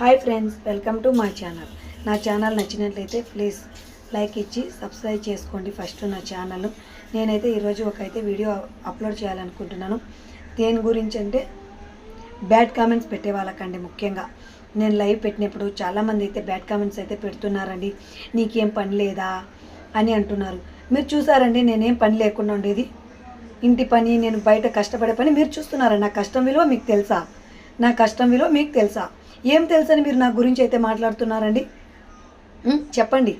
Hi friends welcome to my channel. నా channel నచ్చినట్లయితే please like ఇచ్చి సబ్స్క్రైబ్ చేసుకోండి ఫస్ట్ నా ఛానల్ నేనైతే ఈరోజు ఒక అయితే వీడియో అప్లోడ్ చేయాలనుకుంటున్నాను. దేని గురించి అంటే బ్యాడ్ కామెంట్స్ పెట్టే వాళ్ళకండి ముఖ్యంగా. నేను లైవ్ పెట్టినప్పుడు చాలామంది అయితే బ్యాడ్ కామెంట్స్ అయితే పెడుతున్నారండి. నీకేం పని లేదా అని అంటున్నారు. మీరు చూసారండి నేనేం పని లేకుండా ఉండేది. ఇంటి పని నేను బయట కష్టపడే పని మీరు చూస్తున్నారా? నా కష్టం విలువ మీకు తెలుసా? నా కష్టం విలువ మీకు తెలుసా? ఏం తెలుసని మీరు నా గురించి అయితే మాట్లాడుతున్నారండి? చెప్పండి.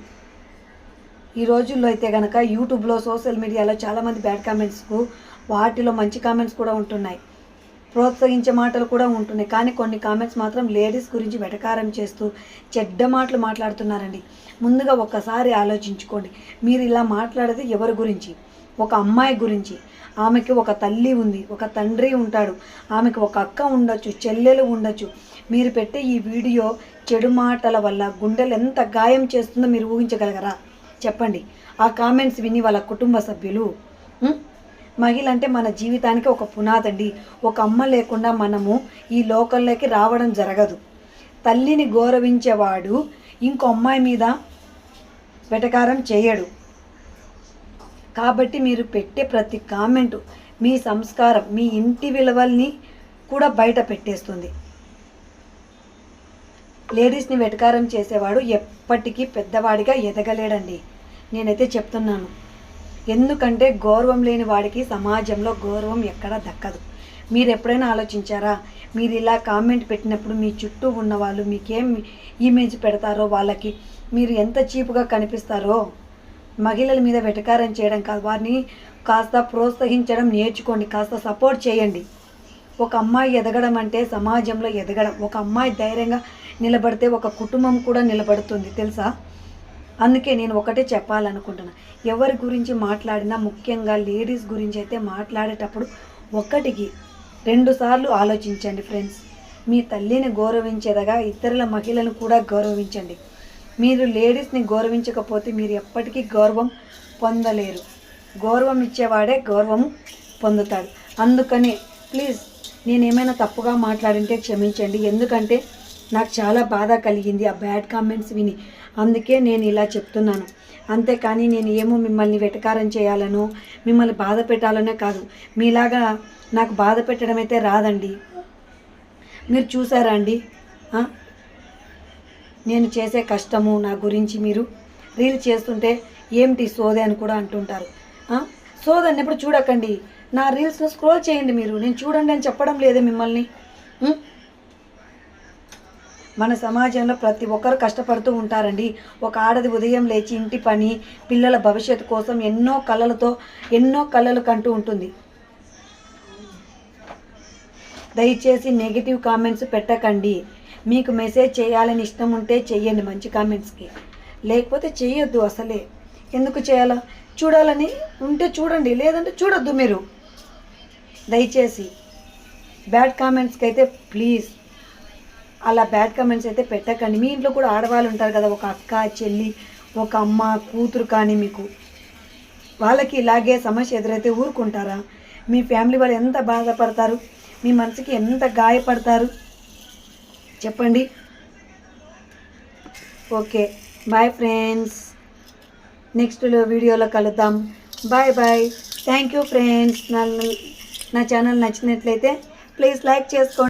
ఈ రోజుల్లో అయితే కనుక యూట్యూబ్లో సోషల్ మీడియాలో చాలామంది బ్యాడ్ కామెంట్స్కు వాటిలో మంచి కామెంట్స్ కూడా ఉంటున్నాయి. ప్రోత్సహించే మాటలు కూడా ఉంటున్నాయి. కానీ కొన్ని కామెంట్స్ మాత్రం లేడీస్ గురించి వెటకారం చేస్తూ చెడ్డ మాటలు మాట్లాడుతున్నారండి. ముందుగా ఒక్కసారి ఆలోచించుకోండి. మీరు ఇలా మాట్లాడేది ఎవరి గురించి? ఒక అమ్మాయి గురించి. ఆమెకి ఒక తల్లి ఉంది ఒక తండ్రి ఉంటాడు. ఆమెకి ఒక అక్క ఉండొచ్చు చెల్లెలు ఉండొచ్చు. మీరు పెట్టే ఈ వీడియో చెడు మాటల వల్ల గుండెలు ఎంత గాయం చేస్తుందో మీరు ఊహించగలగరా? చెప్పండి. ఆ కామెంట్స్ విని వాళ్ళ కుటుంబ సభ్యులు మహిళ అంటే మన జీవితానికి ఒక పునాదండి. ఒక అమ్మ లేకుండా మనము ఈ లోకల్లోకి రావడం జరగదు. తల్లిని గౌరవించేవాడు ఇంకో అమ్మాయి మీద వెటకారం చేయడు. కాబట్టి మీరు పెట్టే ప్రతి కామెంటు మీ సంస్కారం మీ ఇంటి విలువల్ని కూడా బయట పెట్టేస్తుంది. లేడీస్ని వెటకారం చేసేవాడు ఎప్పటికీ పెద్దవాడిగా ఎదగలేడండి. నేనైతే చెప్తున్నాను. ఎందుకంటే గౌరవం లేని వాడికి సమాజంలో గౌరవం ఎక్కడా దక్కదు. మీరు ఎప్పుడైనా ఆలోచించారా? మీరు ఇలా కామెంట్ పెట్టినప్పుడు మీ చుట్టూ ఉన్న వాళ్ళు మీకేం ఇమేజ్ పెడతారో? వాళ్ళకి మీరు ఎంత చీపుగా కనిపిస్తారో? మహిళల మీద వెటకారం చేయడం కాదు. వారిని కాస్త ప్రోత్సహించడం నేర్చుకోండి. కాస్త సపోర్ట్ చేయండి. ఒక అమ్మాయి ఎదగడం అంటే సమాజంలో ఎదగడం. ఒక అమ్మాయి ధైర్యంగా నిలబడితే ఒక కుటుంబం కూడా నిలబడుతుంది తెలుసా? అందుకే నేను ఒకటే చెప్పాలనుకుంటున్నా. ఎవరి గురించి మాట్లాడినా ముఖ్యంగా లేడీస్ గురించి అయితే మాట్లాడేటప్పుడు ఒక్కటికి రెండుసార్లు ఆలోచించండి ఫ్రెండ్స్. మీ తల్లిని గౌరవించేదగా ఇతరుల మహిళలను కూడా గౌరవించండి. మీరు లేడీస్ని గౌరవించకపోతే మీరు ఎప్పటికీ గౌరవం పొందలేరు. గౌరవం ఇచ్చేవాడే గౌరవం పొందుతాడు. అందుకని ప్లీజ్ నేను ఏమైనా తప్పుగా మాట్లాడింటే క్షమించండి. ఎందుకంటే నాకు చాలా బాధ కలిగింది ఆ బ్యాడ్ కామెంట్స్ విని. అందుకే నేను ఇలా చెప్తున్నాను. అంతేకాని నేను ఏమో మిమ్మల్ని వెటకారం చేయాలనో మిమ్మల్ని బాధ పెట్టాలనే కాదు. మీలాగా నాకు బాధ పెట్టడం అయితే రాదండి. మీరు చూసారా అండి? నేను చేసే కష్టము నా గురించి మీరు రీల్ చేస్తుంటే ఏమిటి సోదే అని కూడా అంటుంటారు. సోదన్నప్పుడు చూడకండి. నా రీల్స్ను స్క్రోల్ చేయండి మీరు. నేను చూడండి అని చెప్పడం లేదే మిమ్మల్ని. మన సమాజంలో ప్రతి ఒక్కరు కష్టపడుతూ ఉంటారండి. ఒక ఆడది ఉదయం లేచి ఇంటి పని పిల్లల భవిష్యత్తు కోసం ఎన్నో కళలతో ఎన్నో కళలు కంటూ ఉంటుంది. దయచేసి నెగిటివ్ కామెంట్స్ పెట్టకండి. మీకు మెసేజ్ చేయాలని ఇష్టం ఉంటే చెయ్యండి మంచి కామెంట్స్కి. లేకపోతే చేయొద్దు అసలే. ఎందుకు చేయాలా? చూడాలని ఉంటే చూడండి. లేదంటే చూడొద్దు మీరు. దయచేసి బ్యాడ్ కామెంట్స్కి అయితే ప్లీజ్. అలా బ్యాడ్ కామెంట్స్ అయితే పెట్టకండి. మీ ఇంట్లో కూడా ఆడవాళ్ళు ఉంటారు కదా ఒక అక్క చెల్లి ఒక అమ్మ కూతురు కానీ మీకు. వాళ్ళకి ఇలాగే సమస్య ఎదురైతే ఊరుకుంటారా? మీ ఫ్యామిలీ వాళ్ళు ఎంత బాధపడతారు? మీ మనసుకి ఎంత గాయపడతారు? చెప్పండి. ఓకే. బాయ్ ఫ్రెండ్స్ నెక్స్ట్ వీడియోలో కలుద్దాం. Bye bye thank you friends నన్ను నా ఛానల్ నచ్చినట్లయితే ప్లీజ్ లైక్ చేసుకోండి.